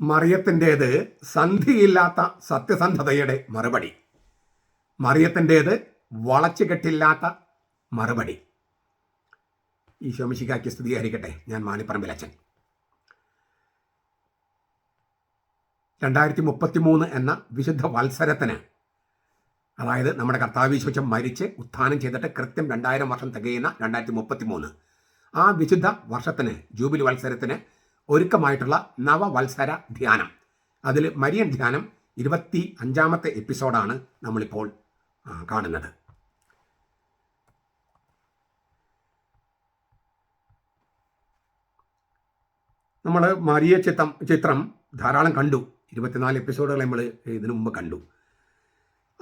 മറിയത്തിന്റേത് സന്ധിയില്ലാത്ത സത്യസന്ധതയുടെ മറുപടി. മറിയത്തിന്റേത് വളച്ചുകെട്ടില്ലാത്ത മറുപടി. ഈ ശോമിശിക്കാക്കി സ്ഥിരീകരിക്കട്ടെ ഞാൻ മാണിപ്പറമ്പിൽ അച്ഛൻ രണ്ടായിരത്തി മുപ്പത്തി മൂന്ന് എന്ന വിശുദ്ധ വത്സരത്തിന് അതായത് നമ്മുടെ കർത്താവിശ്വസം മരിച്ച് ഉത്ഥാനം ചെയ്തിട്ട് കൃത്യം രണ്ടായിരം വർഷം തികയുന്ന രണ്ടായിരത്തി മുപ്പത്തി മൂന്ന് ആ വിശുദ്ധ വർഷത്തിന് ജൂബിലി വത്സരത്തിന് ഒരുക്കമായിട്ടുള്ള നവവത്സര ധ്യാനം. അതിൽ മരിയൻ ധ്യാനം ഇരുപത്തി അഞ്ചാമത്തെ എപ്പിസോഡാണ് നമ്മളിപ്പോൾ കാണുന്നത്. നമ്മൾ മരിയ ചിത്രം ചിത്രം ധാരാളം കണ്ടു. ഇരുപത്തിനാല് എപ്പിസോഡുകൾ നമ്മൾ ഇതിനു മുമ്പ് കണ്ടു.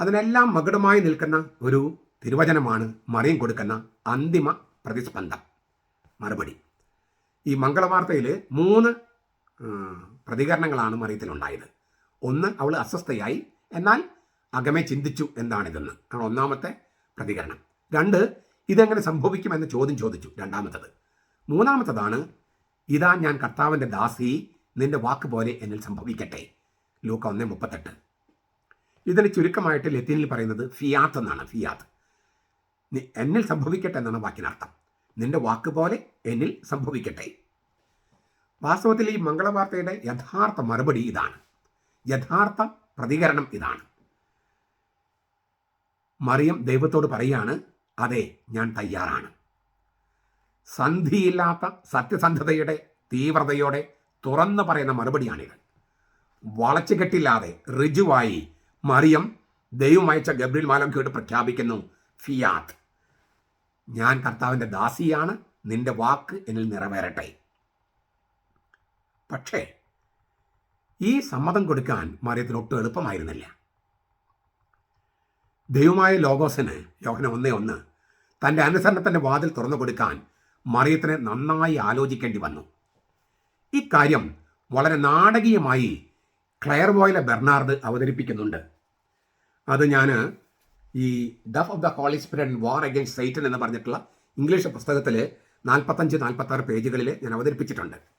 അതിനെല്ലാം മകുടമായി നിൽക്കുന്ന ഒരു തിരുവചനമാണ് മറിയം കൊടുക്കുന്ന അന്തിമ പ്രതിസ്പന്ദം. മറുപടി. ഈ മംഗളവാർത്തയിൽ മൂന്ന് പ്രതികരണങ്ങളാണ് മറിയത്തിലുണ്ടായത്. ഒന്ന് അവൾ അസ്വസ്ഥയായി. എന്നാൽ അകമെ ചിന്തിച്ചു എന്താണിതെന്ന്. ആണ് ഒന്നാമത്തെ പ്രതികരണം. രണ്ട് ഇതെങ്ങനെ സംഭവിക്കുമെന്ന് ചോദ്യം ചോദിച്ചു രണ്ടാമത്തത്. മൂന്നാമത്തതാണ് ഇതാ ഞാൻ കർത്താവിന്റെ ദാസി നിന്റെ വാക്ക് പോലെ എന്നിൽ സംഭവിക്കട്ടെ. ലൂക്ക ഒന്ന് മുപ്പത്തെട്ട്. ഇതിന് ചുരുക്കമായിട്ട് ലത്തീനിൽ പറയുന്നത് ഫിയാത്ത് എന്നാണ് ഫിയാത്ത്. എന്നിൽ സംഭവിക്കട്ടെ എന്നാണ് വാക്കിനർത്ഥം. നിന്റെ വാക്ക് പോലെ എന്നിൽ സംഭവിക്കട്ടെ. വാസ്തവത്തിൽ ഈ മംഗളവാർത്തയുടെ യഥാർത്ഥ മറുപടി ഇതാണ്. യഥാർത്ഥ പ്രതികരണം ഇതാണ്. മറിയം ദൈവത്തോട് പറയാണ് അതെ ഞാൻ തയ്യാറാണ്. സന്ധിയില്ലാത്ത സത്യസന്ധതയുടെ തീവ്രതയോടെ തുറന്നു പറയുന്ന മറുപടിയാണിത്. വളച്ചുകെട്ടില്ലാതെ ഋജുവായി മറിയം ദൈവം അയച്ച ഗബ്രിൽ മാലംഖയോട് പ്രഖ്യാപിക്കുന്നു ഫിയാത്ത് ഞാൻ കർത്താവിന്റെ ദാസിയാണ് നിന്റെ വാക്ക് എന്നിൽ നിറവേറട്ടെ. പക്ഷേ ഈ സമ്മതം കൊടുക്കാൻ മറിയത്തിന് ഒട്ടും എളുപ്പമായിരുന്നില്ല. ദൈവമായ ലോഗോസിന് യോഹന ഒന്നേ ഒന്ന് തന്റെ അനുസരണത്തിന്റെ വാതിൽ തുറന്നു കൊടുക്കാൻ മറിയത്തിന് നന്നായി ആലോചിക്കേണ്ടി വന്നു. ഇക്കാര്യം വളരെ നാടകീയമായി ക്ലെയർ ബോയിലെ ബെർണാർഡ് അവതരിപ്പിക്കുന്നുണ്ട്. അത് ഞാൻ ഈ dove of the holy spirit war against Satan എന്ന് പറഞ്ഞിട്ടുള്ള ഇംഗ്ലീഷ് പുസ്തകത്തിൽ നാൽപ്പത്തഞ്ച് നാൽപ്പത്താറ് പേജുകളിൽ ഞാൻ അവതരിപ്പിച്ചിട്ടുണ്ട്.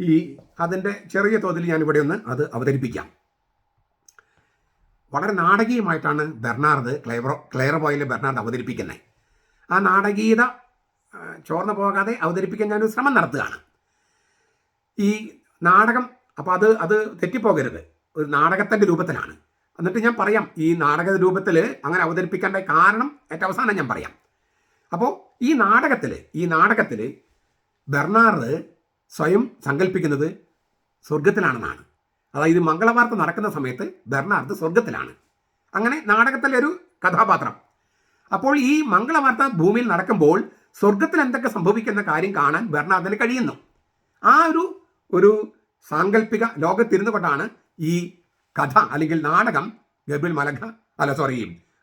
ഈ അതിന്റെ ചെറിയ തോതിൽ ഞാൻ ഇവിടെ ഒന്ന് അത് അവതരിപ്പിക്കാം. വളരെ നാടകീയമായിട്ടാണ് ബെർണാർഡ് ക്ലെയറോ ക്ലെയർ ബോയിലെ ബെർണാർഡ് അവതരിപ്പിക്കുന്നത്. ആ നാടകീയത ചോർന്നു പോകാതെ അവതരിപ്പിക്കാൻ ഞാനൊരു ശ്രമം നടത്തുകയാണ്. ഈ നാടകം അപ്പോൾ അത് അത് തെറ്റിപ്പോകരുത്. ഒരു നാടകത്തിന്റെ രൂപത്തിലാണ്. എന്നിട്ട് ഞാൻ പറയാം ഈ നാടക രൂപത്തിൽ അങ്ങനെ അവതരിപ്പിക്കേണ്ട കാരണം ഏറ്റവും അവസാനം ഞാൻ പറയാം. അപ്പോൾ ഈ നാടകത്തിൽ ഈ നാടകത്തിൽ ബെർണാർഡ് സ്വയം സങ്കല്പിക്കുന്നത് സ്വർഗത്തിലാണെന്നാണ് അതായത് മംഗളവാർത്ത നടക്കുന്ന സമയത്ത് ബെർണാർഡ് സ്വർഗത്തിലാണ് അങ്ങനെ നാടകത്തിലെ ഒരു കഥാപാത്രം. അപ്പോൾ ഈ മംഗളവാർത്ത ഭൂമിയിൽ നടക്കുമ്പോൾ സ്വർഗത്തിൽ എന്തൊക്കെ സംഭവിക്കുന്ന കാര്യം കാണാൻ ബെർണാർഡിന് കഴിയുന്നു. ആ ഒരു ഒരു സാങ്കല്പിക ലോകത്തിരുന്നു കൊണ്ടാണ് ഈ കഥ അല്ലെങ്കിൽ നാടകം ഗബിൾ മലഖ അല്ല സോറി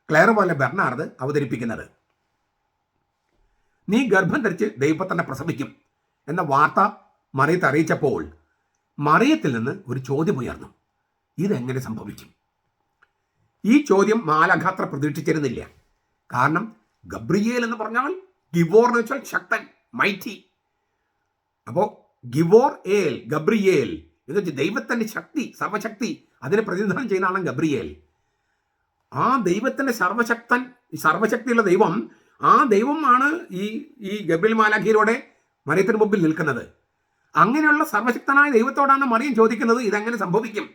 ക്ലെയർ പോലെ ബെർണാർഡ് അവതരിപ്പിക്കുന്നത്. നീ ഗർഭം ധരിച്ച് ദൈവത്തന്നെ പ്രസവിക്കും എന്ന വാർത്ത മറിയത്തെ അറിയിച്ചപ്പോൾ മറിയത്തിൽ നിന്ന് ഒരു ചോദ്യം ഉയർന്നു. ഇതെങ്ങനെ സംഭവിക്കും? ഈ ചോദ്യം മാലഘാത്ര പ്രതീക്ഷിച്ചിരുന്നില്ല. കാരണം ഗബ്രിയേൽ എന്ന് പറഞ്ഞാൽ ഗിവോർ എന്ന് വെച്ചാൽ ശക്തൻ മൈറ്റി അപ്പോൾ ഗിവോർ ഏൽ ഗബ്രിയേൽ എന്ന് വെച്ചാൽ ദൈവത്തിന്റെ ശക്തി സർവശക്തി അതിനെ പ്രതിനിധാനം ചെയ്യുന്ന ആളാണ് ഗബ്രിയേൽ. ആ ദൈവത്തിന്റെ സർവശക്തൻ സർവശക്തിയുള്ള ദൈവം ആ ദൈവമാണ് ഈ ഈ ഗബ്രിൽ മാലാഖിയിലൂടെ മറിയത്തിന് മുമ്പിൽ നിൽക്കുന്നത്. അങ്ങനെയുള്ള സർവശക്തനായ ദൈവത്തോടാണ് മറിയം ചോദിക്കുന്നത്. ഇതെങ്ങനെ സംഭവിക്കും?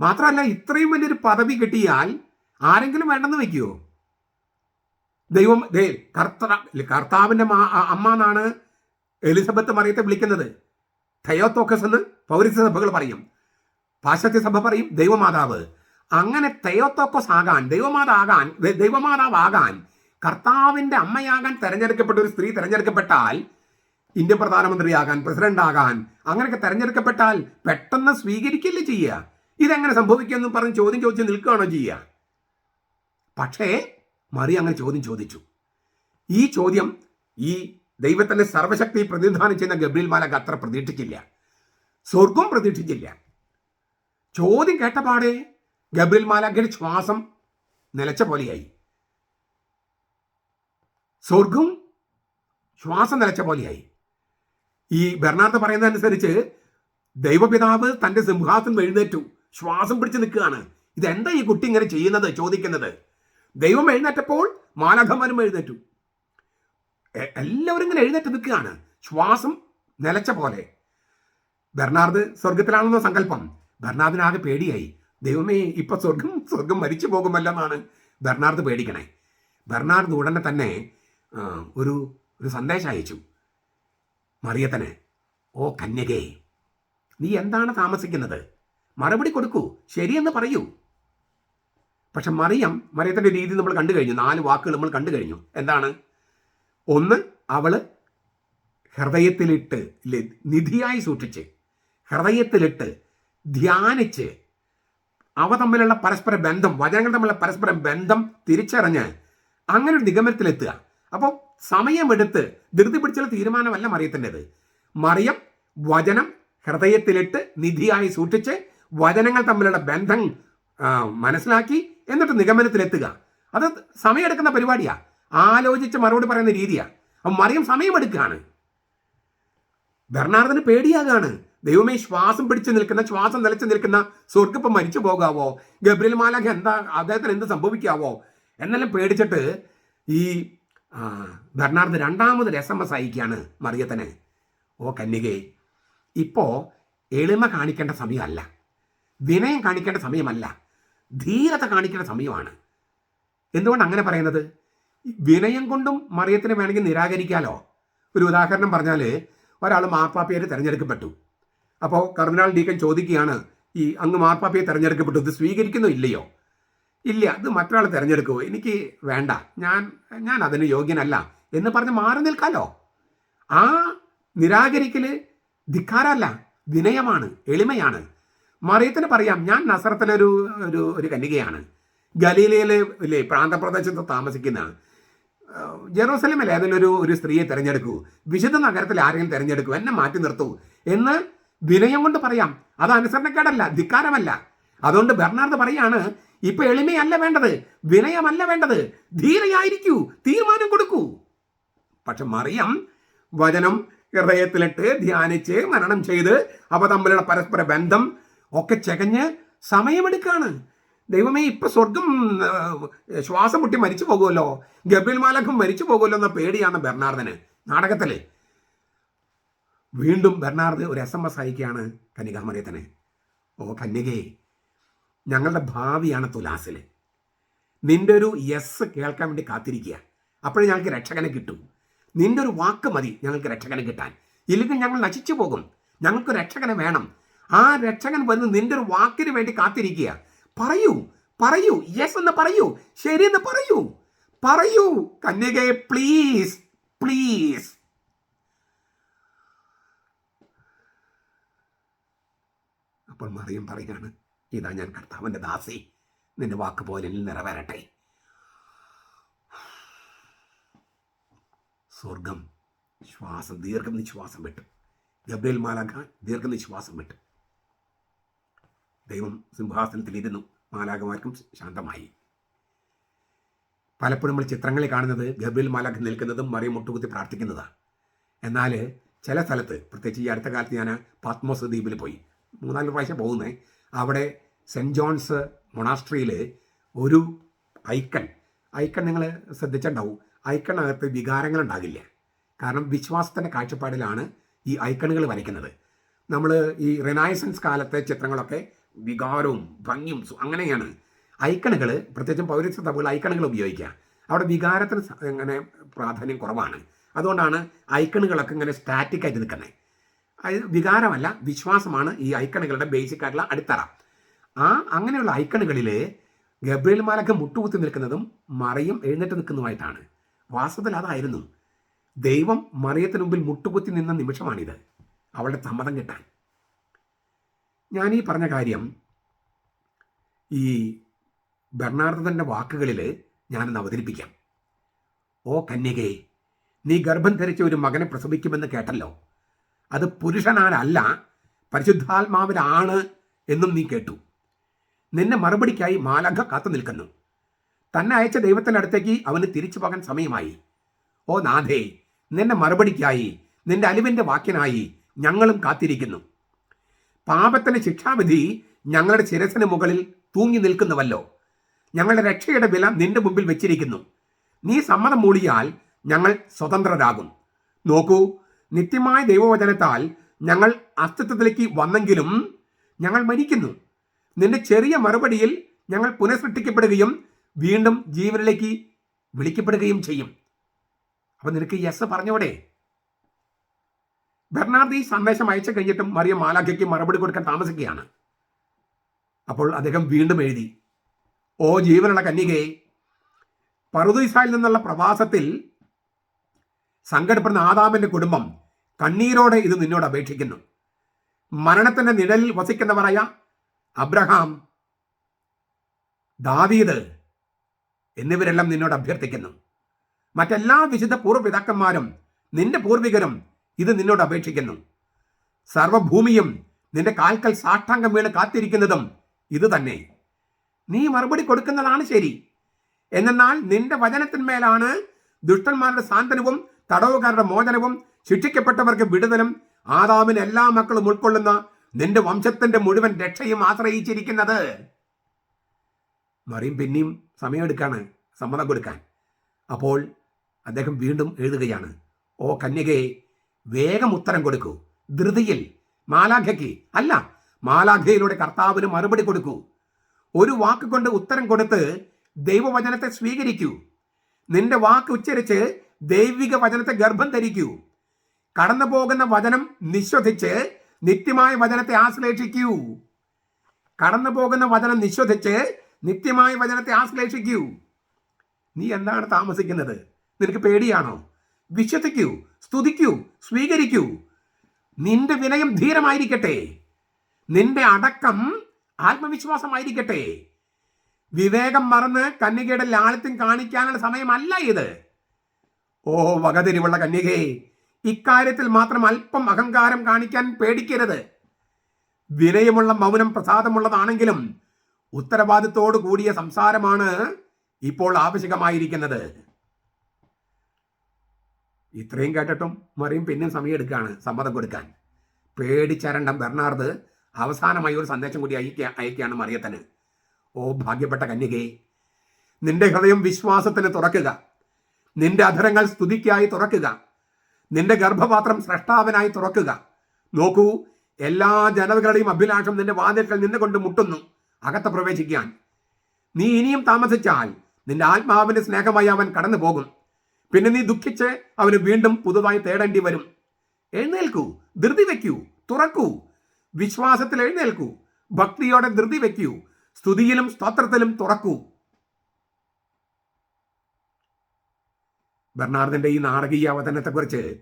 മാത്രമല്ല ഇത്രയും വലിയൊരു പദവി കിട്ടിയാൽ ആരെങ്കിലും വേണ്ടെന്ന് വെക്കുമോ ദൈവം ദേ കർത്ത കർത്താവിന്റെ മാ- അമ്മ എന്നാണ് എലിസബത്ത് മറിയത്തെ വിളിക്കുന്നത്. തയോത്തോക്കസ് എന്ന് പൗരസ്ത്യ സഭകൾ പറയും. പാശ്ചാത്യ സഭ പറയും ദൈവമാതാവ്. അങ്ങനെ തയോത്തോക്കസ് ആകാൻ ദൈവമാതാകാൻ ദൈവമാതാവാകാൻ കർത്താവിന്റെ അമ്മയാകാൻ തിരഞ്ഞെടുക്കപ്പെട്ട ഒരു സ്ത്രീ തെരഞ്ഞെടുക്കപ്പെട്ടാൽ ഇന്ത്യൻ പ്രധാനമന്ത്രിയാകാൻ പ്രസിഡന്റ് ആകാൻ അങ്ങനെയൊക്കെ തെരഞ്ഞെടുക്കപ്പെട്ടാൽ പെട്ടെന്ന് സ്വീകരിക്കില്ലേ ചെയ്യുക ഇതെങ്ങനെ സംഭവിക്കുമെന്ന് പറഞ്ഞ് ചോദ്യം ചോദിച്ച് നിൽക്കുകയാണോ ചെയ്യുക പക്ഷേ മറി അങ്ങനെ ചോദ്യം ചോദിച്ചു. ഈ ചോദ്യം ഈ ദൈവത്തിന്റെ സർവശക്തി പ്രതിനിധാനം ചെയ്യുന്ന ഗബ്രീൽ മാലക്ക് അത്ര പ്രതീക്ഷിച്ചില്ല. സ്വർഗം പ്രതീക്ഷിച്ചില്ല. ചോദ്യം കേട്ടപാടെ ഗബ്രീൽ മാലാഖയുടെ ശ്വാസം നിലച്ച പോലെയായി. സ്വർഗം ശ്വാസം നിലച്ച പോലെയായി. ഈ ബെർണാർഡ് പറയുന്നതനുസരിച്ച് ദൈവപിതാവ് തന്റെ സിംഹാസനം എഴുന്നേറ്റു. ശ്വാസം പിടിച്ച് നിൽക്കുകയാണ്. ഇതെന്താ ഈ കുട്ടി ഇങ്ങനെ ചെയ്യുന്നത്? ചോദിക്കുന്നത്. ദൈവം എഴുന്നേറ്റപ്പോൾ മാലകന്മാരും എഴുന്നേറ്റു. എല്ലാവരും ഇങ്ങനെ എഴുന്നേറ്റ് നിൽക്കുകയാണ്. ശ്വാസം നിലച്ച പോലെ. ബെർണാർഡ് സ്വർഗത്തിലാണെന്ന സങ്കല്പം. ബെർണാർഡിനാകെ പേടിയായി. ദൈവമേ ഇപ്പൊ സ്വർഗം സ്വർഗം മരിച്ചു പോകുമല്ലെന്നാണ് ബെർണാർഡ് പേടിക്കണേ. ബെർണാർഡ് ഉടനെ തന്നെ ഒരു ഒരു സന്ദേശം അയച്ചു. മറിയത്തന് ഓ കന്യകേ നീ എന്താണ് താമസിക്കുന്നത്? മറുപടി കൊടുക്കൂ ശരിയെന്ന് പറയൂ. പക്ഷെ മറിയം മറിയത്തിന്റെ രീതി നമ്മൾ കണ്ടു കഴിഞ്ഞു. നാല് വാക്കുകൾ നമ്മൾ കണ്ടു കഴിഞ്ഞു. എന്താണ്? ഒന്ന് അവൾ ഹൃദയത്തിലിട്ട് നിധിയായി സൂക്ഷിച്ച് ഹൃദയത്തിലിട്ട് ധ്യാനിച്ച് അവ തമ്മിലുള്ള പരസ്പര ബന്ധം വചനങ്ങൾ തമ്മിലുള്ള പരസ്പര ബന്ധം തിരിച്ചറിഞ്ഞ് അങ്ങനെ ഒരു നിഗമനത്തിലെത്തുക. അപ്പോൾ സമയമെടുത്ത് ധൃതി പിടിച്ചുള്ള തീരുമാനമല്ല മറിയത്തിന്റെത്. മറിയം വചനം ഹൃദയത്തിലിട്ട് നിധിയായി സൂക്ഷിച്ച് വചനങ്ങൾ തമ്മിലുള്ള ബന്ധം മനസ്സിലാക്കി എന്നിട്ട് നിഗമനത്തിലെത്തുക. അത് സമയമെടുക്കുന്ന പരിപാടിയാ. ആലോചിച്ച് മറുപടി പറയുന്ന രീതിയാ. അപ്പം മറിയം സമയമെടുക്കുകയാണ്. ബെർണാർദിന് പേടിയാകാണ്. ദൈവമേ ശ്വാസം പിടിച്ചു നിൽക്കുന്ന ശ്വാസം നിലച്ചു നിൽക്കുന്ന സ്വർഗപ്പം മരിച്ചു പോകാവോ? ഗബ്രിൽ മാലാഖ എന്താ അദ്ദേഹത്തിന് എന്ത് സംഭവിക്കാവോ? എന്നെല്ലാം പേടിച്ചിട്ട് ഈ ബെർണാർഡ് രണ്ടാമത് എസ് എം എസ് അയക്കുകയാണ് മറിയത്തിന് ഓ കന്യകേ ഇപ്പോൾ എളിമ കാണിക്കേണ്ട സമയമല്ല. വിനയം കാണിക്കേണ്ട സമയമല്ല. ധീരത കാണിക്കേണ്ട സമയമാണ്. എന്തുകൊണ്ട് അങ്ങനെ പറയുന്നത്? വിനയം കൊണ്ടും മറിയത്തിനെ വേണമെങ്കിൽ നിരാകരിക്കാലോ? ഒരു ഉദാഹരണം പറഞ്ഞാൽ ഒരാൾ മാർപ്പാപ്പയെ തിരഞ്ഞെടുക്കപ്പെട്ടു. അപ്പോൾ കർദിനാൾ ഡീക്കൻ ചോദിക്കുകയാണ് ഈ അങ്ങ് മാർപ്പാപ്പയെ തിരഞ്ഞെടുക്കപ്പെട്ടു ഇത് സ്വീകരിക്കുന്നോ ഇല്ലയോ? ഇല്ല അത് മറ്റൊരാൾ തിരഞ്ഞെടുക്കുമോ എനിക്ക് വേണ്ട. ഞാൻ ഞാൻ അതിന് യോഗ്യനല്ല. എന്ന് പറഞ്ഞ് മാറി നിൽക്കാലോ? ആ നിരാകരിക്കൽ ധിക്കാരല്ല വിനയമാണ് എളിമയാണ്. മറിയത്തിന് പറയാം ഞാൻ നസറത്തിലൊരു ഒരു ഒരു കന്യകയാണ്. ഗലീലയിലെ ഇല്ലേ പ്രാന്തപ്രദേശത്ത് താമസിക്കുന്ന ജെറൂസലമിൽ ഏതെങ്കിലും ഒരു ഒരു സ്ത്രീയെ തിരഞ്ഞെടുക്കൂ. വിശുദ്ധ നഗരത്തിൽ ആരെങ്കിലും തിരഞ്ഞെടുക്കൂ. എന്നെ മാറ്റി നിർത്തൂ. എന്ന് വിനയം കൊണ്ട് പറയാം. അത് അനുസരണക്കേടല്ല ധിക്കാരമല്ല. അതുകൊണ്ട് ബെർണാർഡ് പറയാണ് ഇപ്പൊ എളിമയല്ല വേണ്ടത് വിനയമല്ല വേണ്ടത്. ധീരയായിരിക്കൂ തീരുമാനം കൊടുക്കൂ. പക്ഷെ മറിയം വചനം ഹൃദയത്തിലിട്ട് ധ്യാനിച്ച് മരണം ചെയ്ത് അവ തമ്മിലുള്ള പരസ്പര ബന്ധം ഒക്കെ ചകഞ്ഞ് സമയമെടുക്കാണ്. ദൈവമേ ഇപ്പൊ സ്വർഗം ശ്വാസം മുട്ടി മരിച്ചു പോകുമല്ലോ. ഗബ്രിൽ മാലഖം മരിച്ചു പോകുമല്ലോ എന്ന പേടിയാണ് ബെർണാർദിന് നാടകത്തിൽ. വീണ്ടും ബെർണാർഡ് ഒരു എസ് എം എസ് അയക്കുകയാണ് കന്യകാമറിയത്തിന്. ഓ കന്യകേ ഞങ്ങളുടെ ഭാവിയാണ് തുലാസിൽ. നിന്റെ ഒരു യെസ് കേൾക്കാൻ വേണ്ടി കാത്തിരിക്കുക. അപ്പോഴേ ഞങ്ങൾക്ക് രക്ഷകനെ കിട്ടും. നിന്റെ ഒരു വാക്ക് മതി ഞങ്ങൾക്ക് രക്ഷകനെ കിട്ടാൻ. ഇല്ലെങ്കിൽ ഞങ്ങൾ നശിച്ചു പോകും. ഞങ്ങൾക്ക് രക്ഷകനെ വേണം. ആ രക്ഷകൻ വന്ന് നിന്റെ ഒരു വാക്കിന് വേണ്ടി കാത്തിരിക്കുക. പറയൂ പറയൂ യെസ് എന്ന് പറയൂ ശരി എന്ന് പറയൂ. പറയൂ കന്യകയെ പ്ലീസ് പ്ലീസ് അപ്പോൾ മറിയം പറയാണ് ഇതാ ഞാൻ കർത്താവിന്റെ ദാസി. നിന്റെ വാക്ക് പോലെ നിറവേരട്ടെ സ്വർഗം ശ്വാസം ദീർഘനിശ്വാസം വിട്ടു. ഗബ്രേൽ മാലാഖ ദീർഘനിശ്വാസം വിട്ടു. ദൈവം സിംഹാസനത്തിലിരുന്നു. മാലാഖമാർക്കും ശാന്തമായി. പലപ്പോഴും നമ്മൾ ചിത്രങ്ങളിൽ കാണുന്നത് ഗബ്രിയേൽ മാലാഖ നിൽക്കുന്നതും മറിയം മുട്ടുകുത്തി പ്രാർത്ഥിക്കുന്നതാണ് എന്നാൽ ചില സ്ഥലത്ത് പ്രത്യേകിച്ച് ഈ അടുത്ത കാലത്ത് ഞാൻ പാത്മോസ് ദ്വീപിൽ പോയി. മൂന്നാൽ പ്രാവശ്യം പോകുന്നേ അവിടെ സെന്റ് ജോൺസ് മൊണാസ്ട്രിയിലെ ഒരു ഐക്കൺ. ഐക്കൺ നിങ്ങൾ ശ്രദ്ധിച്ചിട്ടുണ്ടാവും. ഐക്കണകത്ത് വികാരങ്ങൾ ഉണ്ടാകില്ല കാരണം വിശ്വാസത്തിന്റെ കാഴ്ചപ്പാടിലാണ് ഈ ഐക്കണുകൾ വരയ്ക്കുന്നത്. നമ്മൾ ഈ റിനൈസൻസ് കാലത്തെ ചിത്രങ്ങളൊക്കെ വികാരവും ഭംഗിയും അങ്ങനെയാണ് ഐക്കണുകൾ പ്രത്യേകിച്ചും പൗരസ്ത്യ സഭകൾ ഐക്കണുകൾ ഉപയോഗിക്കുക. അവിടെ വികാരത്തിന് ഇങ്ങനെ പ്രാധാന്യം കുറവാണ്. അതുകൊണ്ടാണ് ഐക്കണുകളൊക്കെ ഇങ്ങനെ സ്റ്റാറ്റിക്കായിട്ട് നിൽക്കുന്നത്. വികാരമല്ല വിശ്വാസമാണ് ഈ ഐക്കണുകളുടെ ബേസിക് ആയിട്ടുള്ള അടിത്തറ. ആ അങ്ങനെയുള്ള ഐക്കണുകളിലെ ഗബ്രിയേൽ മാലൊക്കെ മുട്ടുകുത്തി നിൽക്കുന്നതും മറിയം എഴുന്നേറ്റ് നിൽക്കുന്നതുമായിട്ടാണ്. വാസ്തവത്തിൽ അതായിരുന്നു. ദൈവം മറിയത്തിന് മുമ്പിൽ മുട്ടുകുത്തി നിന്ന നിമിഷമാണിത്. അവളുടെ സമ്മതം കിട്ടാൻ. ഞാൻ ഈ പറഞ്ഞ കാര്യം ഈ ബെർണാർദന്റെ വാക്കുകളിൽ ഞാനൊന്ന് അവതരിപ്പിക്കാം. ഓ കന്യകേ നീ ഗർഭം ധരിച്ച ഒരു മകനെ പ്രസവിക്കുമെന്ന് കേട്ടല്ലോ. അത് പുരുഷനാരല്ല പരിശുദ്ധാത്മാവിലാണ് എന്നും നീ കേട്ടു. നിന്നെ മറുപടിക്കായി മാലഘ കാത്തു നിൽക്കുന്നു. തന്നെ അയച്ച ദൈവത്തിന്റെ അടുത്തേക്ക് അവന് തിരിച്ചു പോകാൻ സമയമായി. ഓ നാഥേ നിന്റെ മറുപടിക്കായി നിന്റെ അലിവിന്റെ വാക്കിനായി ഞങ്ങളും കാത്തിരിക്കുന്നു. പാപത്തിന് ശിക്ഷാവിധി ഞങ്ങളുടെ ശിരസിന് മുകളിൽ തൂങ്ങി നിൽക്കുന്നുവല്ലോ. ഞങ്ങളുടെ രക്ഷയുടെ വില നിന്റെ മുമ്പിൽ വെച്ചിരിക്കുന്നു. നീ സമ്മതം മൂളിയാൽ ഞങ്ങൾ സ്വതന്ത്രരാകും. നോക്കൂ നിത്യമായ ദൈവവചനത്താൽ ഞങ്ങൾ അസ്തിത്വത്തിലേക്ക് വന്നെങ്കിലും ഞങ്ങൾ മരിക്കുന്നു. നിന്റെ ചെറിയ മറുപടിയിൽ ഞങ്ങൾ പുനഃസൃഷ്ടിക്കപ്പെടുകയും വീണ്ടും ജീവനിലേക്ക് വിളിക്കപ്പെടുകയും ചെയ്യും. അപ്പൊ നിനക്ക് യെസ് പറഞ്ഞോടെ? ബെർണാർഡ് ഈ സന്ദേശം അയച്ചു കഴിഞ്ഞിട്ടും മറിയ മാലാഖയ്ക്ക് മറുപടി കൊടുക്കാൻ താമസിക്കുകയാണ്. അപ്പോൾ അദ്ദേഹം വീണ്ടും എഴുതി ഓ ജീവനുള്ള കന്യകയെ പറുദീസായിൽ നിന്നുള്ള പ്രവാസത്തിൽ സങ്കടപ്പെടുന്ന ആദാമിന്റെ കുടുംബം കണ്ണീരോടെ ഇത് നിന്നോട് അപേക്ഷിക്കുന്നു. മരണത്തിന്റെ നിഴലിൽ വസിക്കുന്നവരായ അബ്രഹാം ദാവീദ് എന്നിവരെല്ലാം നിന്നോട് അഭ്യർത്ഥിക്കുന്നു. മറ്റെല്ലാ വിശുദ്ധ പൂർവപിതാക്കന്മാരും നിന്റെ പൂർവികരും ഇത് നിന്നോട് അപേക്ഷിക്കുന്നു. സർവഭൂമിയും നിന്റെ കാൽക്കൽ സാഷ്ടാംഗം വീണ് കാത്തിരിക്കുന്നതും ഇത് തന്നെ. നീ മറുപടി കൊടുക്കുന്നതാണ് ശരി. എന്നാൽ നിന്റെ വചനത്തിന്മേലാണ് ദുഷ്ടന്മാരുടെ സാന്ത്വനവും തടവുകാരുടെ മോചനവും ശിക്ഷിക്കപ്പെട്ടവർക്ക് വിടുതലും ആദാമിന് എല്ലാ മക്കളും ഉൾക്കൊള്ളുന്ന നിന്റെ വംശത്തിന്റെ മുഴുവൻ രക്ഷയും ആശ്രയിച്ചിരിക്കുന്നത്. മറിയും പിന്നെയും സമയമെടുക്കാണ് സമ്മതം കൊടുക്കാൻ. അപ്പോൾ അദ്ദേഹം വീണ്ടും എഴുതുകയാണ് ഓ കന്യകയെ വേഗം ഉത്തരം കൊടുക്കൂ. ധൃതിയിൽ മാലാഖയ്ക്ക് അല്ല മാലാഖയിലൂടെ കർത്താവിന് മറുപടി കൊടുക്കൂ. ഒരു വാക്ക് കൊണ്ട് ഉത്തരം കൊടുത്ത് ദൈവവചനത്തെ സ്വീകരിക്കൂ. നിന്റെ വാക്ക് ഉച്ചരിച്ച് ദൈവിക വചനത്തെ ഗർഭം ധരിക്കൂ. കടന്നു പോകുന്ന വചനം നിശ്വസിച്ച് നിത്യമായ വചനത്തെ ആശ്ലേഷിക്കൂ. കടന്നു പോകുന്ന വചനം നിശ്വസിച്ച് നിത്യമായ വചനത്തെ ആശ്ലേഷിക്കൂ. നീ എന്താണ് താമസിക്കുന്നത്? നിനക്ക് പേടിയാണോ? വിശ്വസിക്കൂ സ്തുതിക്കൂ സ്വീകരിക്കൂ. നിന്റെ വിനയം ധീരമായിരിക്കട്ടെ. നിന്റെ അടക്കം ആത്മവിശ്വാസമായിരിക്കട്ടെ. വിവേകം മറന്ന് കന്യകയുടെ ലാളിത്യം കാണിക്കാനുള്ള സമയമല്ല ഇത്. ഓ വകതിരിവുള്ള കന്യകയെ ഇക്കാര്യത്തിൽ മാത്രം അല്പം അഹങ്കാരം കാണിക്കാൻ പേടിക്കരുത്. വിനയമുള്ള മൗനം പ്രസാദമുള്ളതാണെങ്കിലും ഉത്തരവാദിത്തോടു കൂടിയ സംസാരമാണ് ഇപ്പോൾ ആവശ്യകമായിരിക്കുന്നത്. ഇത്രയും കേട്ടിട്ടും മറിയും പിന്നെയും സമയമെടുക്കുകയാണ് സമ്മതം കൊടുക്കാൻ. പേടിച്ചരണ്ടം ബെർണാർഡ് അവസാനമായി ഒരു സന്ദേശം കൂടി അയക്കുക അയക്കുകയാണ് മറിയത്തിന് ഓ ഭാഗ്യപ്പെട്ട കന്യകേ നിന്റെ ഹൃദയം വിശ്വാസത്തിന് തുറക്കുക. നിന്റെ അധരങ്ങൾ സ്തുതിക്കായി തുറക്കുക. നിന്റെ ഗർഭപാത്രം സ്രഷ്ടാവനായി തുറക്കുക. നോക്കൂ എല്ലാ ജനതകളുടെയും അഭിലാഷം നിന്റെ വാതിൽക്കൽ നിന്നെ കൊണ്ട് മുട്ടുന്നു അകത്ത് പ്രവേശിക്കാൻ. നീ ഇനിയും താമസിച്ചാൽ നിന്റെ ആത്മാവിന്റെ സ്നേഹമായി അവൻ കടന്നു പോകും പിന്നെ നീ ദുഃഖിച്ച് അവന് വീണ്ടും പുതുതായി തേടേണ്ടി വരും. എഴുന്നേൽക്കൂ ധൃതി വയ്ക്കൂ തുറക്കൂ. വിശ്വാസത്തിൽ എഴുന്നേൽക്കൂ ഭക്തിയോടെ ധൃതി വയ്ക്കൂ സ്തുതിയിലും സ്തോത്രത്തിലും തുറക്കൂ. ബെർണാർദിന്റെ ഈ നാടകീയ അവതരണത്തെക്കുറിച്ച്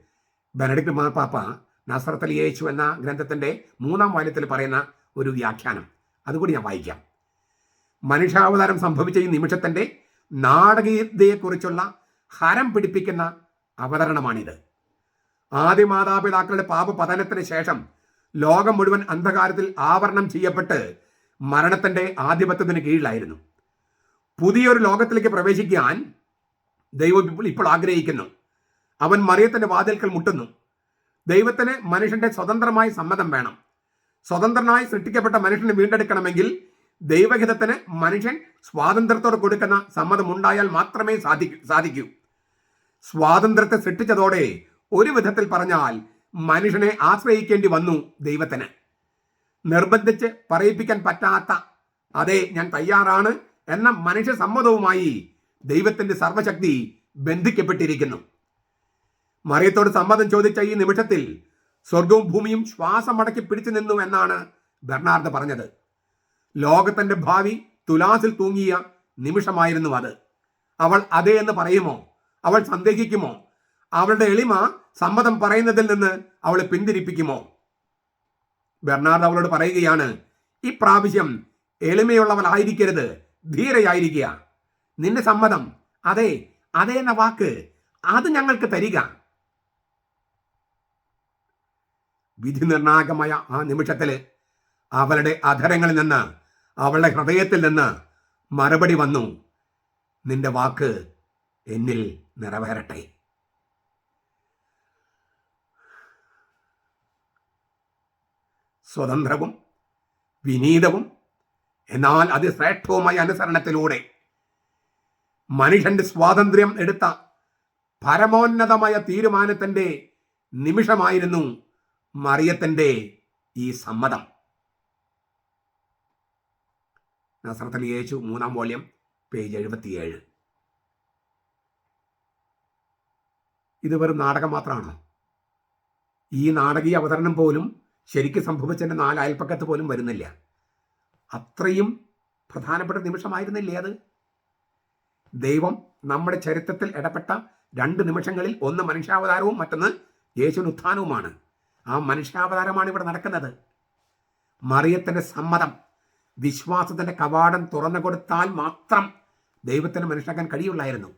ബെനഡിക്ട് മാർപ്പാപ്പ നസ്രത്തലി യേശു എന്ന ഗ്രന്ഥത്തിന്റെ മൂന്നാം വാല്യത്തിൽ പറയുന്ന ഒരു വ്യാഖ്യാനം. അതുകൂടി ഞാൻ വായിക്കാം. മനുഷ്യാവതാരം സംഭവിച്ച ഈ നിമിഷത്തിന്റെ നാടകീയതയെക്കുറിച്ചുള്ള ഹരം പിടിപ്പിക്കുന്ന അവതരണമാണിത്. ആദ്യ മാതാപിതാക്കളുടെ പാപപതനത്തിന് ശേഷം ലോകം മുഴുവൻ അന്ധകാരത്തിൽ ആവരണം ചെയ്യപ്പെട്ട് മരണത്തിന്റെ ആധിപത്യത്തിന് കീഴിലായിരുന്നു. പുതിയൊരു ലോകത്തിലേക്ക് പ്രവേശിക്കാൻ ദൈവം ഇപ്പോൾ ഇപ്പോൾ ആഗ്രഹിക്കുന്നു. അവൻ മറിയത്തിന്റെ വാതിൽക്കൽ മുട്ടുന്നു. ദൈവത്തിന് മനുഷ്യന്റെ സ്വതന്ത്രമായ സമ്മതം വേണം. സ്വതന്ത്രനായി സൃഷ്ടിക്കപ്പെട്ട മനുഷ്യനെ വീണ്ടെടുക്കണമെങ്കിൽ ദൈവഹിതത്തിന് മനുഷ്യൻ സ്വാതന്ത്ര്യത്തോട് കൊടുക്കുന്ന സമ്മതം ഉണ്ടായാൽ മാത്രമേ സാധിക്കൂ സാധിക്കൂ. സ്വാതന്ത്ര്യത്തെ സൃഷ്ടിച്ചതോടെ ഒരു വിധത്തിൽ പറഞ്ഞാൽ മനുഷ്യനെ ആശ്രയിക്കേണ്ടി വന്നു ദൈവത്തിന്. നിർബന്ധിച്ച് പറയിപ്പിക്കാൻ പറ്റാത്ത അതെ ഞാൻ തയ്യാറാണ് എന്ന മനുഷ്യ സമ്മതവുമായി ദൈവത്തിന്റെ സർവശക്തി ബന്ധിക്കപ്പെട്ടിരിക്കുന്നു. മറിയത്തോട് സമ്മതം ചോദിച്ച ഈ നിമിഷത്തിൽ സ്വർഗവും ഭൂമിയും ശ്വാസം മടക്കി പിടിച്ചു നിന്നു എന്നാണ് ബെർണാർഡ് പറഞ്ഞത്. ലോകത്തിന്റെ ഭാവി തുലാസിൽ തൂങ്ങിയ നിമിഷമായിരുന്നു അത്. അവൾ അതേ എന്ന് പറയുമോ? അവൾ സന്ദേഹിക്കുമോ? അവളുടെ എളിമ സമ്മതം പറയുന്നതിൽ നിന്ന് അവളെ പിന്തിരിപ്പിക്കുമോ? ബെർണാർഡ് അവളോട് പറയുകയാണ് ഇപ്രാവശ്യം എളിമയുള്ളവളായിരിക്കരുത് ധീരയായിരിക്കുക. നിന്റെ സമ്മതം. അതെ അതെ എന്ന വാക്ക് അത് ഞങ്ങൾക്ക് തരിക. വിധി നിർണായകമായ ആ നിമിഷത്തിൽ അവളുടെ അധരങ്ങളിൽ നിന്ന് അവളുടെ ഹൃദയത്തിൽ നിന്ന് മറുപടി വന്നു. നിന്റെ വാക്ക് എന്നിൽ നിറവേറട്ടെ. സ്വതന്ത്രവും വിനീതവും എന്നാൽ അതിശ്രേഷ്ഠവുമായ അനുസരണത്തിലൂടെ മനുഷ്യന്റെ സ്വാതന്ത്ര്യം എടുത്ത പരമോന്നതമായ തീരുമാനത്തിന്റെ നിമിഷമായിരുന്നു മറിയത്തിന്റെ ഈ സമ്മതം. നസ്രത്തിൽ യേശു മൂന്നാം വോള്യം പേജ് എഴുപത്തിയേഴ്. ഇത് വെറും നാടകം മാത്രമാണോ? ഈ നാടകീയ അവതരണം പോലും ശരിക്കും സംഭവിച്ചതിന്റെ നാല് അയൽപ്പക്കത്ത് പോലും വരുന്നില്ല. അത്രയും പ്രധാനപ്പെട്ട നിമിഷമായിരുന്നില്ലേ അത്? ദൈവം നമ്മുടെ ചരിത്രത്തിൽ ഇടപെട്ട രണ്ട് നിമിഷങ്ങളിൽ ഒന്ന് മനുഷ്യാവതാരവും മറ്റൊന്ന് യേശുനുത്ഥാനവുമാണ് ആ മനുഷ്യാവതാരമാണ് ഇവിടെ നടക്കുന്നത്. മറിയത്തിന്റെ സമ്മതം വിശ്വാസത്തിന്റെ കവാടം തുറന്നു കൊടുത്താൽ മാത്രം ദൈവത്തിന് മനസ്സിലാക്കാൻ കഴിയുള്ളായിരുന്നു.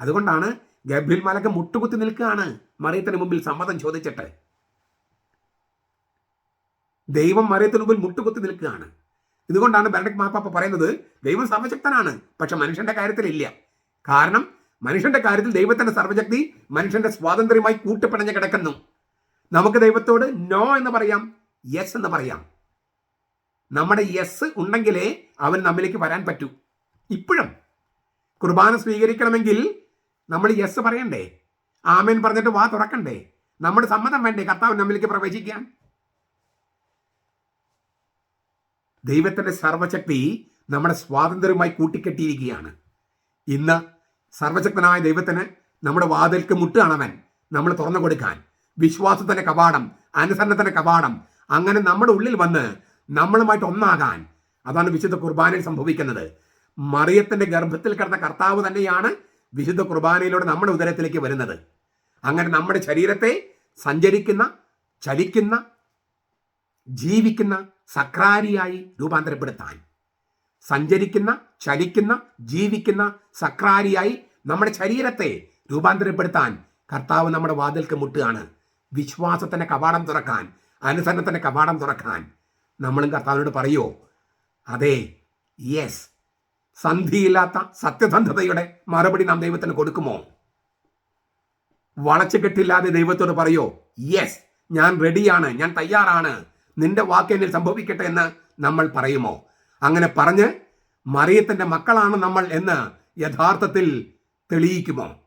അതുകൊണ്ടാണ് ഗബ്രിൽ മലക്ക് മുട്ടുകുത്തി നിൽക്കുകയാണ് മറിയത്തിന് മുമ്പിൽ സമ്മതം ചോദിച്ചിട്ട്. ദൈവം മറിയത്തിന് മുമ്പിൽ മുട്ടുകുത്തി നിൽക്കുകയാണ്. ഇതുകൊണ്ടാണ് ബെനഡിക് മാപ്പാപ്പ പറയുന്നത് ദൈവം സർവശക്തനാണ് പക്ഷെ മനുഷ്യന്റെ കാര്യത്തിൽ ഇല്ല. കാരണം മനുഷ്യന്റെ കാര്യത്തിൽ ദൈവത്തിന്റെ സർവശക്തി മനുഷ്യന്റെ സ്വാതന്ത്ര്യമായി കൂട്ടിപ്പിണഞ്ഞ് കിടക്കുന്നു. നമുക്ക് ദൈവത്തോട് നോ എന്ന് പറയാം യെസ് എന്ന് പറയാം. നമ്മുടെ യെസ് ഉണ്ടെങ്കിലേ അവൻ നമ്മിലേക്ക് വരാൻ പറ്റൂ. ഇപ്പോഴും കുർബാന സ്വീകരിക്കണമെങ്കിൽ നമ്മൾ യെസ് പറയണ്ടേ? ആമേൻ പറഞ്ഞിട്ട് വാ തുറക്കണ്ടേ? നമ്മുടെ സമ്മതം വേണ്ടേ കർത്താവ് നമ്മിലേക്ക് പ്രവേശിക്കാൻ? ദൈവത്തിന്റെ സർവശക്തി നമ്മുടെ സ്വാതന്ത്ര്യമായി കൂട്ടിക്കെട്ടിയിരിക്കുകയാണ്. ഇന്ന് സർവശക്തനായ ദൈവത്തിന് നമ്മുടെ വാതിൽക്ക് മുട്ടുകാണവൻ നമ്മൾ തുറന്നു കൊടുക്കാൻ വിശ്വാസത്തിന്റെ കവാടം അനുസരണത്തിന്റെ കവാടം അങ്ങനെ നമ്മുടെ ഉള്ളിൽ വന്ന് നമ്മളുമായിട്ട് ഒന്നാകാൻ അതാണ് വിശുദ്ധ കുർബാനയിൽ സംഭവിക്കുന്നത്. മറിയത്തിന്റെ ഗർഭത്തിൽ കിടന്ന കർത്താവ് തന്നെയാണ് വിശുദ്ധ കുർബാനയിലൂടെ നമ്മുടെ ഉദരത്തിലേക്ക് വരുന്നത്. അങ്ങനെ നമ്മുടെ ശരീരത്തെ സഞ്ചരിക്കുന്ന ചലിക്കുന്ന ജീവിക്കുന്ന സക്രാരിയായി രൂപാന്തരപ്പെടുത്താൻ. സഞ്ചരിക്കുന്ന ചലിക്കുന്ന ജീവിക്കുന്ന സക്രാരിയായി നമ്മുടെ ശരീരത്തെ രൂപാന്തരപ്പെടുത്താൻ കർത്താവ് നമ്മുടെ വാതിൽക്ക് മുട്ടുകയാണ്. വിശ്വാസത്തിന്റെ കവാടം തുറക്കാൻ അനുസരണത്തിന്റെ കവാടം തുറക്കാൻ നമ്മളും കർത്താവിനോട് പറയോ അതെ യെസ് സന്ധിയില്ലാത്ത സത്യസന്ധതയുടെ മറുപടി നാം ദൈവത്തിന് കൊടുക്കുമോ? വളച്ചു കെട്ടില്ലാതെ ദൈവത്തോട് പറയോ യെസ് ഞാൻ റെഡിയാണ് ഞാൻ തയ്യാറാണ്. നിന്റെ വാക്ക് എന്നിൽ സംഭവിക്കട്ടെ എന്ന് നമ്മൾ പറയുമോ? അങ്ങനെ പറഞ്ഞ് മറിയത്തിന്റെ മക്കളാണ് നമ്മൾ എന്ന് യഥാർത്ഥത്തിൽ തെളിയിക്കുമോ?